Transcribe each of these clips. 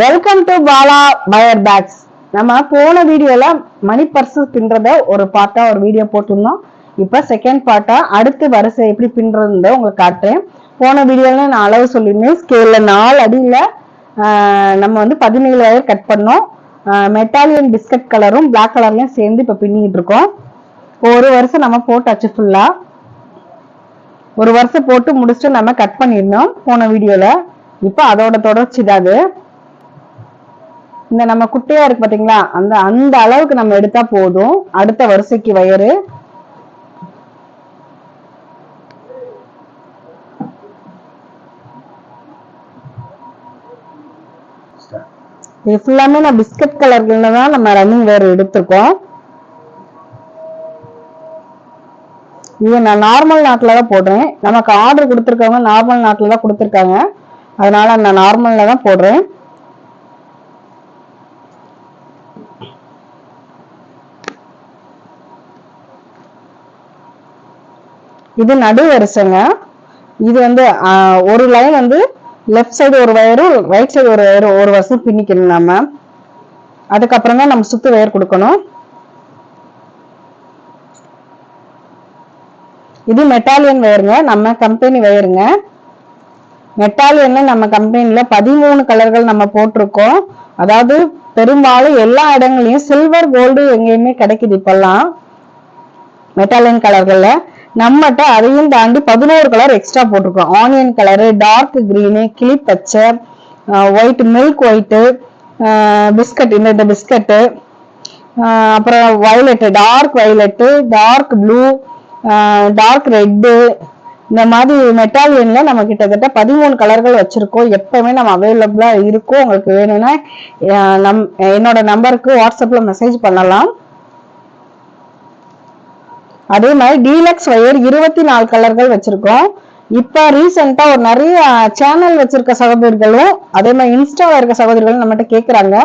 Welcome to Bala fire packs நம்ம போன வீடியோல மணி பர்ஸ் பின்றத ஒரு பார்ட்டா ஒரு வீடியோ போட்டிருந்தோம். இப்ப செகண்ட் பார்ட்டா அடுத்து வரிசை எப்படி பின்றதுன்னு உங்களுக்கு காட்டுறேன். போன வீடியோல நான் அளவு சொல்லியிருந்தேன். ஸ்கேல்ல நாலு அடியில நம்ம வந்து பதினேழு வயர் கட் பண்ணோம். மெட்டாலியன் பிஸ்கட் கலரும் பிளாக் கலர்லயும் சேர்ந்து இப்ப பின்னிட்டு இருக்கோம். ஒரு வருஷம் நம்ம போட்டாச்சு ஃபுல்லா ஒரு வருஷம் போட்டு முடிச்சுட்டு நம்ம கட் பண்ணியிருந்தோம் போன வீடியோல. இப்போ அதோட தொடர்ச்சி தான் அது. இந்த நம்ம குட்டையா இருக்கு பாத்தீங்களா? அந்த அந்த அளவுக்கு நம்ம எடுத்தா போதும். அடுத்த வரிசைக்கு வயரு இது ஃபுல்லாமே நான் பிஸ்கட் கலர்ல தான் நம்ம ரன்னிங் வேர் எடுத்திருக்கோம். இது நான் நார்மல் நாட்டில் தான் போடுறேன். நமக்கு ஆர்டர் கொடுத்துருக்கவங்க நார்மல் நாட்டில் தான் கொடுத்துருக்காங்க. அதனால நான் நார்மலில் தான் போடுறேன். இது நடு வரிசைங்க. இது வந்து ஒரு லைன் வந்து லெஃப்ட் சைடு ஒரு வயரும் ரைட் சைடு ஒரு வயரும் ஒரு வருஷம் பின்னிக்கணும் நம்ம அதுக்கப்புறம் தான் நம்ம சுத்து வயர் கொடுக்கணும். இது மெட்டாலியன் வயருங்க நம்ம கம்பெனி வயருங்க மெட்டாலியன்ல நம்ம கம்பெனியில் பதிமூணு கலர்கள் நம்ம போட்டிருக்கோம். அதாவது பெரும்பாலும் எல்லா இடங்களையும் சில்வர் கோல்டு எங்கேயுமே கிடைக்குது இப்பெல்லாம். மெட்டாலியன் கலர்கள்ல நம்மகிட்ட அதையும் தாண்டி பதினோரு கலர் எக்ஸ்ட்ரா போட்டிருக்கோம். ஆனியன் கலரு டார்க் கிரீனு கிளி பச்சை ஒயிட் மில்க் ஒயிட்டு பிஸ்கட் இந்த இந்த பிஸ்கட்டு அப்புறம் violet dark violet dark blue dark red இந்த மாதிரி மெட்டாலியன்ல நம்ம கிட்டத்தட்ட பதிமூணு கலர்கள் வச்சிருக்கோம். எப்பவுமே நம்ம அவைலபிளா இருக்கும். உங்களுக்கு வேணும்னா நம் என்னோட நம்பருக்கு வாட்ஸ்அப்ல மெசேஜ் பண்ணலாம். அதே மாதிரி டீலக்ஸ் ஒயர் இருபத்தி நாலு கலர்கள் வச்சிருக்கோம். இப்போ ரீசெண்டாக ஒரு நிறைய சேனல் வச்சிருக்க சகோதரிகளும் அதே மாதிரி இன்ஸ்டாவில் இருக்க சகோதரிகளும் நம்மகிட்ட கேட்குறாங்க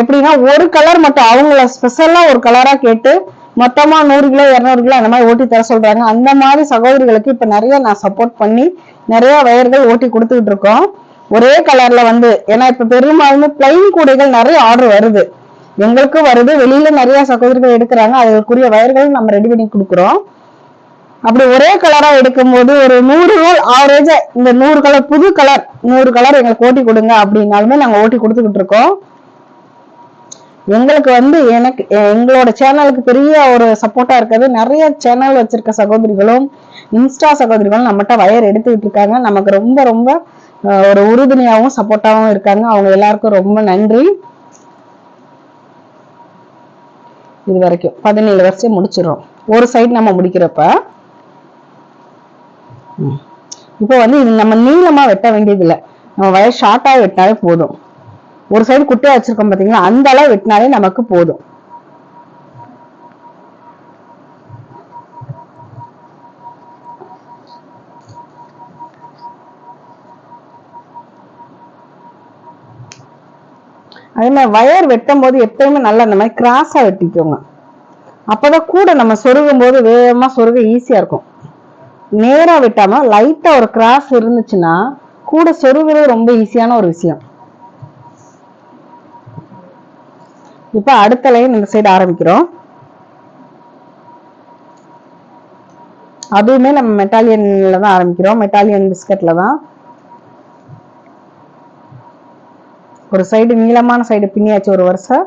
எப்படின்னா ஒரு கலர் மட்டும் அவங்கள ஸ்பெஷலாக ஒரு கலராக கேட்டு மொத்தமாக நூறு கிலோ இரநூறு கிலோ அந்த மாதிரி ஓட்டி தர சொல்கிறாங்க அந்த மாதிரி சகோதரிகளுக்கு இப்போ நிறைய நான் சப்போர்ட் பண்ணி நிறைய வயர்கள் ஓட்டி கொடுத்துக்கிட்டு இருக்கோம். ஒரே கலரில் வந்து ஏன்னா இப்போ பெரும்பாலுமே பிளைன் கூடைகள் நிறைய ஆர்டர் வருது. எங்களுக்கும் வருது. வெளியில நிறைய சகோதரிகள் எடுக்கிறாங்க. அதுக்குரிய வயர்கள் நம்ம ரெடி பண்ணி கொடுக்குறோம். அப்படி ஒரே கலரா எடுக்கும்போது ஒரு நூறு நூல் ஆவரேஜா இந்த நூறு கலர் புது கலர் நூறு கலர் எங்களுக்கு ஓட்டி கொடுங்க அப்படின்னாலுமே நாங்க ஓட்டி கொடுத்துக்கிட்டு இருக்கோம். எங்களுக்கு வந்து எனக்கு எங்களோட சேனலுக்கு பெரிய ஒரு சப்போர்ட்டா இருக்கிறது. நிறைய சேனல் வச்சிருக்க சகோதரிகளும் இன்ஸ்டா சகோதரிகளும் நம்மகிட்ட வயர் எடுத்துக்கிட்டு இருக்காங்க. நமக்கு ரொம்ப ரொம்ப ஒரு உறுதுணையாகவும் சப்போர்ட்டாகவும் இருக்காங்க. அவங்க எல்லாருக்கும் ரொம்ப நன்றி. இது வரைக்கும். பதினேழு வருஷம் முடிச்சிடும் ஒரு சைடு நம்ம முடிக்கிறப்ப இப்போ வந்து இது நம்ம நீளமா வெட்ட வேண்டியதில்லை. நம்ம வயர் ஷார்ட்டாக வெட்டினாலே போதும். ஒரு சைடு குட்டையாக வச்சிருக்கோம் பாத்தீங்களா? அந்த அளவு வெட்டினாலே நமக்கு போதும். அதே மாதிரி வயர் வெட்டும் போது எப்பயுமே நல்லா இந்த மாதிரி கிராஸா வெட்டிக்கோங்க. அப்பதான் கூட நம்ம சொருகும் போது வேகமா சொருக ஈஸியா இருக்கும். நேரா வெட்டாம லைட்டா ஒரு கிராஸ் இருந்துச்சுன்னா கூட சொருகிறது ரொம்ப ஈஸியான ஒரு விஷயம். இப்ப அடுத்த லைன் இந்த சைடு ஆரம்பிக்கிறோம். அதுவுமே நம்ம மெட்டாலியன்ல தான் ஆரம்பிக்கிறோம். மெட்டாலியன் பிஸ்கட்ல தான் ஒரு சைடு நீளமான சைடு பின்னியாச்சு ஒரு வருஷம்.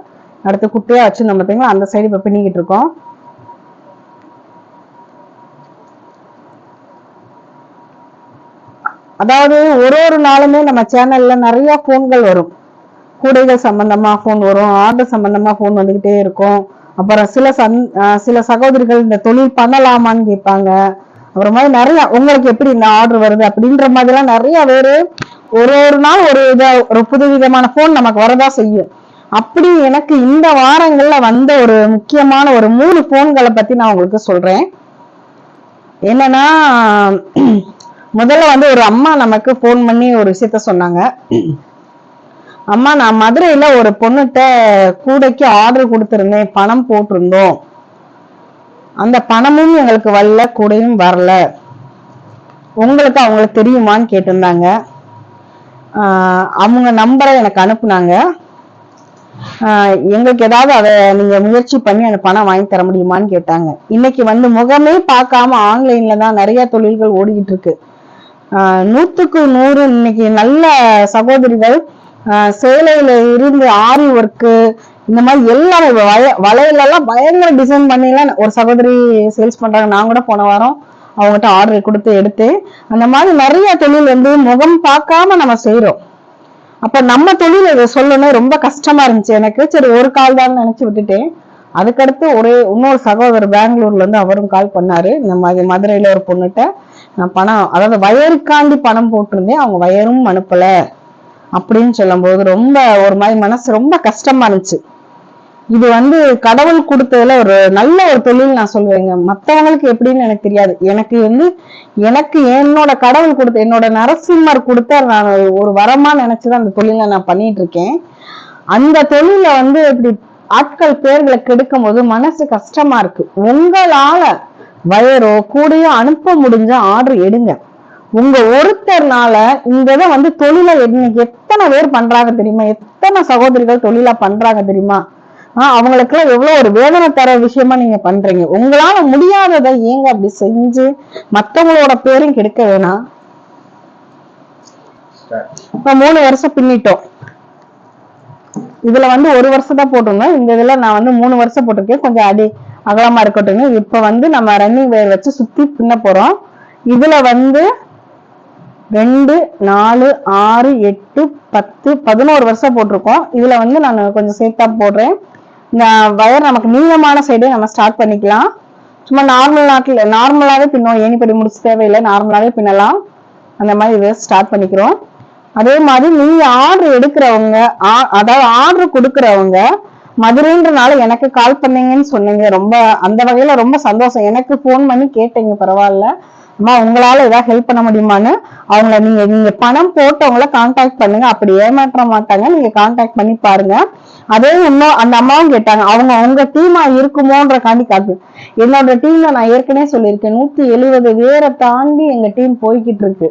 அடுத்து குட்டியா வச்சிருந்தோம் பார்த்தீங்களா அந்த சைடு இப்போ பின்னிக்கிட்டு இருக்கோம். அதாவது ஒரு ஒரு நாளுமே நம்ம சேனல்ல நிறைய போன்கள் வரும். கூடைகள் சம்பந்தமா ஃபோன் வரும் ஆர்டர் சம்பந்தமா ஃபோன் வந்துகிட்டே இருக்கும். அப்புறம் சில சந் ஆஹ் சில சகோதரிகள் இந்த தொழில் பண்ணலாமான்னு கேட்பாங்க. அப்புறம் மாதிரி நிறைய உங்களுக்கு எப்படி இந்த ஆர்டர் வருது? அப்படின்ற மாதிரிலாம் நிறைய பேரு ஒரு ஒரு நாள் ஒரு இத ஒரு புது விதமான ஃபோன் நமக்கு வரதா செய்யும். அப்படி எனக்கு இந்த வாரங்கள்ல வந்த ஒரு முக்கியமான ஒரு மூணு போன்களை பத்தி நான் உங்களுக்கு சொல்றேன். என்னன்னா முதல்ல வந்து ஒரு அம்மா நமக்கு ஃபோன் பண்ணி ஒரு விஷயத்த சொன்னாங்க. அம்மா நான் மதுரையில ஒரு பொண்ணுகிட்ட கூடைக்கு ஆர்டர் கொடுத்துருந்தேன் பணம் போட்டிருந்தோம். அந்த பணமும் எங்களுக்கு வரல கூடையும் வரல. உங்களுக்கு அவங்களுக்கு தெரியுமான்னு கேட்டிருந்தாங்க. அவங்க நம்பரை எனக்கு அனுப்புனாங்க. எங்களுக்கு ஏதாவது அதை நீங்க முயற்சி பண்ணி அந்த பணம் வாங்கி தர முடியுமான்னு கேட்டாங்க. இன்னைக்கு வந்து முகமே பார்க்காம ஆன்லைன்ல தான் நிறைய தொழில்கள் ஓடிக்கிட்டு இருக்கு. நூத்துக்கு நூறு இன்னைக்கு நல்ல சகோதரிகள் சேலையில இருந்து ஆரி ஒர்க்கு இந்த மாதிரி எல்லாமே வய வளையல பயங்கர டிசைன் பண்ணிலாம் ஒரு சகோதரி சேல்ஸ் பண்றாங்க. நான் கூட போன வாரம் அவங்ககிட்ட ஆர்டர் கொடுத்து எடுத்து அந்த மாதிரி நிறைய தொழில் வந்து முகம் பார்க்காம நம்ம செய்யறோம் அப்ப நம்ம தொழில் இதை சொல்லணும் ரொம்ப கஷ்டமா இருந்துச்சு எனக்கு. சரி ஒரு கால் தான் நினைச்சு விட்டுட்டேன். அதுக்கடுத்து ஒரே இன்னொரு சகோதரர் பெங்களூர்ல இருந்து அவரும் கால் பண்ணாரு. இந்த மாதிரி மதுரையில ஒரு பொண்ணுகிட்ட நான் பணம் அதாவது வயருக்காண்டி பணம் போட்டிருந்தேன். அவங்க வயரும் அனுப்பல. அப்படின்னு சொல்லும்போது ரொம்ப ஒரு மாதிரி மனசு ரொம்ப கஷ்டமா இருந்துச்சு. இது வந்து கடவுள் கொடுத்ததுல ஒரு நல்ல ஒரு தொழில் நான் சொல்லுவேங்க. மத்தவங்களுக்கு எப்படின்னு எனக்கு தெரியாது. எனக்கு வந்து எனக்கு என்னோட கடவுள் கொடுத்த என்னோட நரசிம்மர் கொடுத்த நான் ஒரு வரமா நினைச்சுதான் அந்த தொழிலை நான் பண்ணிட்டு இருக்கேன் அந்த தொழில வந்து இப்படி ஆட்கள் பேர்களை கெடுக்கும் போது மனசு கஷ்டமா இருக்கு. உங்களால வயரோ கூடயோ அனுப்ப முடிஞ்ச ஆர்டர் எடுங்க. உங்க ஒருத்தர்னால இந்த இதை வந்து தொழிலை இன்னைக்கு எத்தனை பேர் பண்றாங்க தெரியுமா? எத்தனை சகோதரிகள் தொழிலா பண்றாங்க தெரியுமா? ஆஹ் அவங்களுக்குலாம் எவ்வளவு ஒரு வேதனை தர விஷயமா நீங்க பண்றீங்க. உங்களால முடியாததை ஏங்க அப்படி செஞ்சு மத்தவங்களோட பேரும் கெடுக்க வேணாம் இப்ப மூணு வருஷம் பின்னிட்டோம். இதுல வந்து ஒரு வருஷம் தான் போட்டிருந்தோம். இந்த இதுல நான் வந்து மூணு வருஷம் போட்டிருக்கேன். கொஞ்சம் அடி அகலமா இருக்கட்டும். இப்ப வந்து நம்ம ரன்னிங் வேர் வச்சு சுத்தி பின்ன போறோம். இதுல வந்து ரெண்டு நாலு ஆறு எட்டு பத்து பதினோரு வருஷம் போட்டிருக்கோம். இதுல வந்து நான் கொஞ்சம் சேர்த்தா போடுறேன். வயர் நமக்கு நீளமான சைடே நம்ம ஸ்டார்ட் பண்ணிக்கலாம். சும்மா நார்மல் நாட்டில் நார்மலாவே பின்னோம். ஏணிப்படி முடிச்சு தேவையில்லை. நார்மலாவே பின்னலாம். அந்த மாதிரி இதை ஸ்டார்ட் பண்ணிக்கிறோம். அதே மாதிரி நீங்க ஆர்டர் எடுக்கிறவங்க ஆ- அதாவது ஆர்டர் கொடுக்கறவங்க மதுரைன்றனால எனக்கு கால் பண்ணீங்கன்னு சொன்னீங்க. ரொம்ப அந்த வகையில ரொம்ப சந்தோஷம். எனக்கு ஃபோன் பண்ணி கேட்டீங்க பரவாயில்ல. அம்மா உங்களால ஏதாவது ஹெல்ப் பண்ண முடியுமான்னு அவங்கள நீங்க நீங்க பணம் போட்டவங்கள கான்டாக்ட் பண்ணுங்க. அப்படி ஏமாற்ற மாட்டாங்க. நீங்க கான்டாக்ட் பண்ணி பாருங்க. அதே இன்னும் அந்த அம்மாவும் கேட்டாங்க. அவங்க உங்க டீமா இருக்குமோன்ற காண்டி காட்டு. என்னோட டீம்ல நான் ஏற்கனவே சொல்லியிருக்கேன். நூத்தி எழுபது பேரை தாண்டி எங்க டீம் போய்கிட்டு இருக்கு.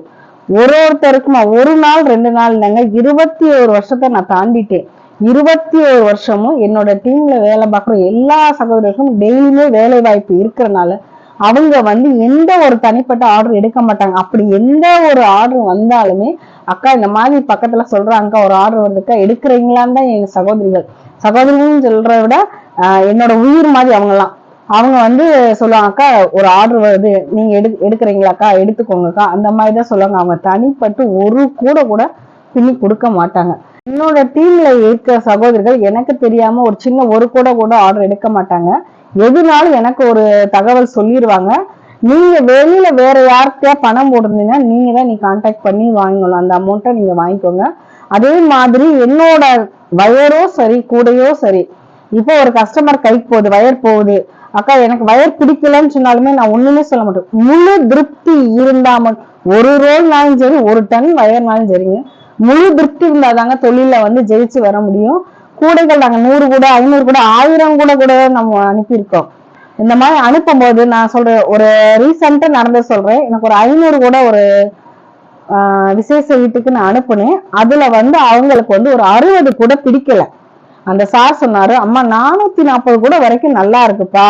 ஒரு ஒருத்தருக்குமா ஒரு நாள் ரெண்டு நாள் இல்லைங்க. இருபத்தி ஒரு வருஷத்தை நான் தாண்டிட்டேன். இருபத்தி ஒரு வருஷமும் என்னோட டீம்ல வேலை பார்க்குற எல்லா சகோதரருக்கும் டெய்லியுமே வேலை வாய்ப்பு இருக்கிறனால அவங்க வந்து எந்த ஒரு தனிப்பட்ட ஆர்டர் எடுக்க மாட்டாங்க. அப்படி எந்த ஒரு ஆர்டர் வந்தாலுமே அக்கா இந்த மாதிரி பக்கத்துல சொல்றாங்க ஒரு ஆர்டர் வந்துக்கா எடுக்கிறீங்களான்னு தான் எங்க சகோதரிகள். சகோதரிகள்னு சொல்றத விட என்னோட உயிர் மாதிரி அவங்கெல்லாம் அவங்க வந்து சொல்லுவாங்க அக்கா ஒரு ஆர்டர் வருது நீங்க எடு எடுக்கிறீங்களாக்கா எடுத்துக்கோங்கக்கா. அந்த மாதிரி தான் சொல்லுவாங்க. அவங்க தனிப்பட்டு ஒரு கூட கூட பின்னி கொடுக்க மாட்டாங்க. என்னோட டீம்ல இருக்க சகோதரிகள் எனக்கு தெரியாம ஒரு சின்ன ஒரு கூட கூட ஆர்டர் எடுக்க மாட்டாங்க. எதுனாலும் எனக்கு ஒரு தகவல் சொல்லிடுவாங்க நீங்க வெளியில வேற யார்கிட்டயா பணம் போட்டிருந்தீங்கன்னா நீங்க தான் நீ கான்டாக்ட் பண்ணி வாங்கணும் அந்த அமௌண்ட்டை நீங்க வாங்கிக்கோங்க. அதே மாதிரி என்னோட வயரோ சரி கூடையோ சரி இப்போ ஒரு கஸ்டமர் கைக்கு போகுது வயர் போகுது. அக்கா எனக்கு வயர் பிடிக்கலன்னு சொன்னாலுமே நான் ஒண்ணுமே சொல்ல மாட்டேன். முழு திருப்தி இருந்தா மட்டும் ஒரு ரோல்னாலும் சரி ஒரு டன் வயர்னாலும் சரிங்க. முழு திருப்தி இருந்தாதாங்க தொழில வந்து ஜெயிச்சு வர முடியும். கூடைகள் நாங்க நூறு கூட ஐநூறு கூட ஆயிரம் கூட கூட நம்ம அனுப்பியிருக்கோம். இந்த மாதிரி அனுப்பும்போது நான் சொல்றேன் ஒரு ரீசெண்டா நடந்து சொல்றேன். எனக்கு ஒரு ஐநூறு கூட ஒரு ஆஹ் விசேஷ வீட்டுக்கு நான் அனுப்புனேன். அதுல வந்து அவங்களுக்கு வந்து ஒரு அறுபது கூட பிடிக்கல. அந்த சார் சொன்னாரு அம்மா நானூத்தி நாற்பது கூட வரைக்கும் நல்லா இருக்குப்பா.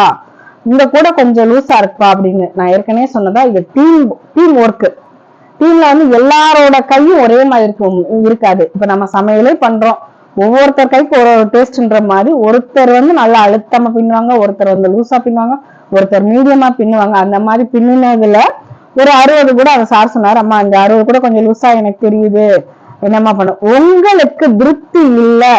இந்த கூட கொஞ்சம் லூஸா இருக்குப்பா அப்படின்னு. நான் ஏற்கனவே சொன்னதா இது டீம் டீம் ஒர்க் டீம்ல வந்து எல்லாரோட கையும் ஒரே மாதிரி இருக்கும் இருக்காது. இப்ப நம்ம சமையலே பண்றோம். ஒவ்வொருத்தர் கைக்கு ஒரு ஒரு டேஸ்ட்ன்ற மாதிரி ஒருத்தர் வந்து நல்லா அழுத்தமா பின்னுவாங்க ஒருத்தர் வந்து லூசா பின்னுவாங்க ஒருத்தர் மீடியமா பின்னுவாங்க. அந்த மாதிரி பின்னினதுல ஒரு அறுபது கூட அவர் சார் சொன்னார் அம்மா அந்த அறுபது கூட கொஞ்சம் லூசா எனக்கு தெரியுது. என்னம்மா பண்ண உங்களுக்கு திருப்தி இல்லை.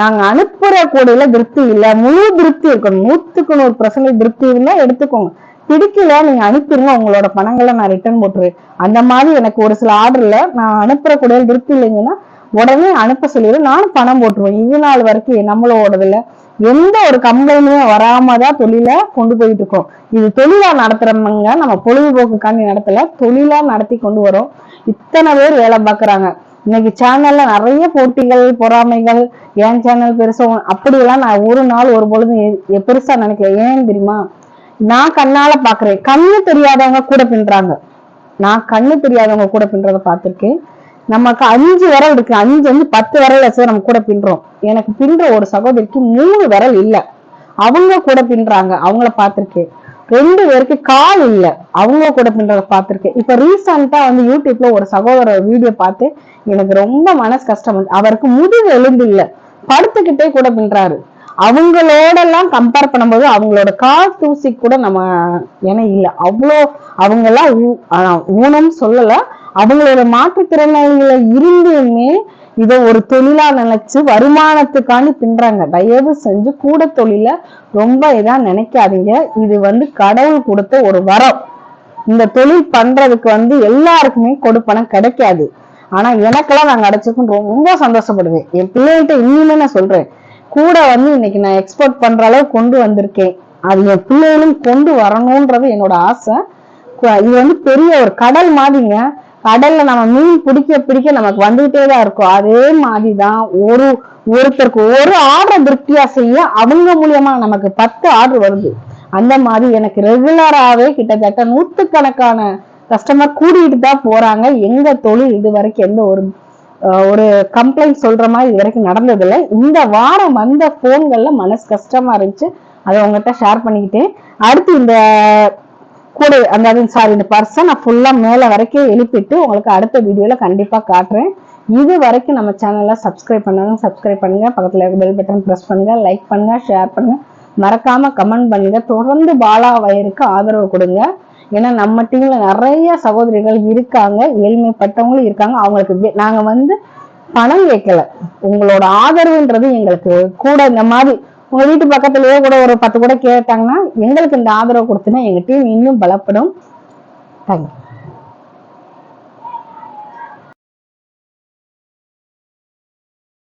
நாங்க அனுப்புற கூடையில திருப்தி இல்ல. முழு திருப்தி இருக்கணும். நூத்துக்கு நூறு பர்சன்டேஜ் திருப்தி இருந்தா எடுத்துக்கோங்க. பிடிக்கல நீங்க அனுப்பிடுங்க உங்களோட பணங்களை நான் ரிட்டர்ன் போட்டுருவேன். அந்த மாதிரி எனக்கு ஒரு சில ஆர்டர்ல நான் அனுப்புற கூடையில திருப்தி இல்லைங்கன்னா உடனே அனுப்ப சொல்லிடுவேன் நானும் பணம் போட்டுருவேன். இது நாள் வரைக்கும் நம்மளோடதுல எந்த ஒரு கம்ப்ளைண்ட்டுமே வராம தான் தொழில கொண்டு போயிட்டு இருக்கோம். இது தொழிலா நடத்துறவங்க நம்ம பொழுதுபோக்குக்காண்டி நடத்தல தொழிலா நடத்தி கொண்டு வரோம். இத்தனை பேர் வேலை பாக்குறாங்க. இன்னைக்கு சேனல்ல நிறைய போட்டிகள் பொறாமைகள் என் சேனல் பெருசா அப்படியெல்லாம் நான் ஒரு நாள் ஒரு பொழுது பெருசா நினைக்கல. ஏன் தெரியுமா? நான் கண்ணால பாக்குறேன். கண்ணு தெரியாதவங்க கூட பின்றாங்க நான் கண்ணு தெரியாதவங்க கூட பின்றத பார்த்திருக்கேன். நமக்கு அஞ்சு விரல் இருக்கு. அஞ்சு வந்து பத்து விரல் வச்சு நம்ம கூட பின்றோம். எனக்கு பின்ற ஒரு சகோதரிக்கு மூணு விரல் இல்ல. அவங்க கூட பின்றாங்க. அவங்கள பார்த்திருக்கேன். ரெண்டு பேருக்கு கால் இல்ல. அவங்க கூட பின்றத பார்த்திருக்கேன். இப்ப ரீசெண்டா வந்து யூடியூப்ல ஒரு சகோதர வீடியோ பார்த்து எனக்கு ரொம்ப மனசு கஷ்டம் வந்து அவருக்கு முதுகு எலும்பு இல்ல. படுத்துக்கிட்டே கூட பின்றாரு. அவங்களோடெல்லாம் கம்பேர் பண்ணும்போது அவங்களோட கால் தூசி கூட நம்ம ஏன்னா இல்ல. அவ்வளோ அவங்க எல்லாம் ஊனம் சொல்லலை. அவங்களோட மாற்றுத்திறனாளிகளை இருந்துமே இதை ஒரு தொழிலா நினைச்சு வருமானத்துக்காண்டி பின்றாங்க தயவு செஞ்சு கூட தொழில ரொம்ப இதா நினைக்காதீங்க. இது வந்து கடவுள் கொடுத்த ஒரு வரம். இந்த தொழில் பண்றதுக்கு வந்து எல்லாருக்குமே கொடுப்பணம் கிடைக்காது. ஆனா எனக்கெல்லாம் நான் அடைச்சிக்கும் ரொம்ப சந்தோஷப்படுவேன். என் பிள்ளைகிட்ட இன்னுமே நான் சொல்றேன். கூட வந்து இன்னைக்கு நான் எக்ஸ்போர்ட் பண்ற அளவு கொண்டு வந்திருக்கேன். அது என் பிள்ளைகளும் கொண்டு வரணும்ன்றது என்னோட ஆசை. கு- இது வந்து பெரிய ஒரு கடல் மாதிரிங்க. கடல்ல நம்ம மீன் பிடிக்க பிடிக்க நமக்கு வந்துகிட்டே தான் இருக்கும். அதே மாதிரிதான் ஒரு ஒருத்தருக்கு ஒரு ஆர்டர் திருப்தியா செய்ய அவங்க மூலியமா நமக்கு பத்து ஆர்டர் வருது. அந்த மாதிரி எனக்கு ரெகுலராகவே கிட்டத்தட்ட நூற்றுக்கணக்கான கஸ்டமர் கூட்டிகிட்டு தான் போறாங்க. எங்க தொழில் இது வரைக்கும் எந்த ஒரு ஒரு கம்ப்ளைண்ட் சொல்ற மாதிரி இது வரைக்கும் நடந்ததில்லை. இந்த வாரம் வந்த போன்கள்ல மனசு கஷ்டமா இருந்துச்சு. அதை உங்ககிட்ட ஷேர் பண்ணிக்கிட்டேன். அடுத்து இந்த கூட அந்த சாரி இந்த பர்சன் நான் ஃபுல்லாக மேலே வரைக்கும் எழுப்பிட்டு உங்களுக்கு அடுத்த வீடியோவில் கண்டிப்பாக காட்டுறேன். இது வரைக்கும் நம்ம சேனலை சப்ஸ்கிரைப் பண்ணாங்க சப்ஸ்கிரைப் பண்ணுங்கள் பக்கத்தில் இருக்க பெல் பட்டன் பிரஸ் பண்ணுங்கள் லைக் பண்ணுங்கள் ஷேர் பண்ணுங்கள் மறக்காமல் கமெண்ட் பண்ணுங்கள் தொடர்ந்து பாலா வயருக்கு ஆதரவு கொடுங்க. ஏன்னா நம்ம டீம்ல நிறைய சகோதரிகள் இருக்காங்க. ஏழ்மைப்பட்டவங்களும் இருக்காங்க. அவங்களுக்கு வே- நாங்க வந்து பணம் கேட்கல. உங்களோட ஆதரவுன்றது எங்களுக்கு கூட இந்த மாதிரி உங்க வீட்டு பக்கத்துலயே கூட ஒரு பத்து கூட கேட்டாங்கன்னா எங்களுக்கு இந்த ஆதரவு கொடுத்தீங்கன்னா எங்க டீம் இன்னும் பலப்படும். தேங்க்யூ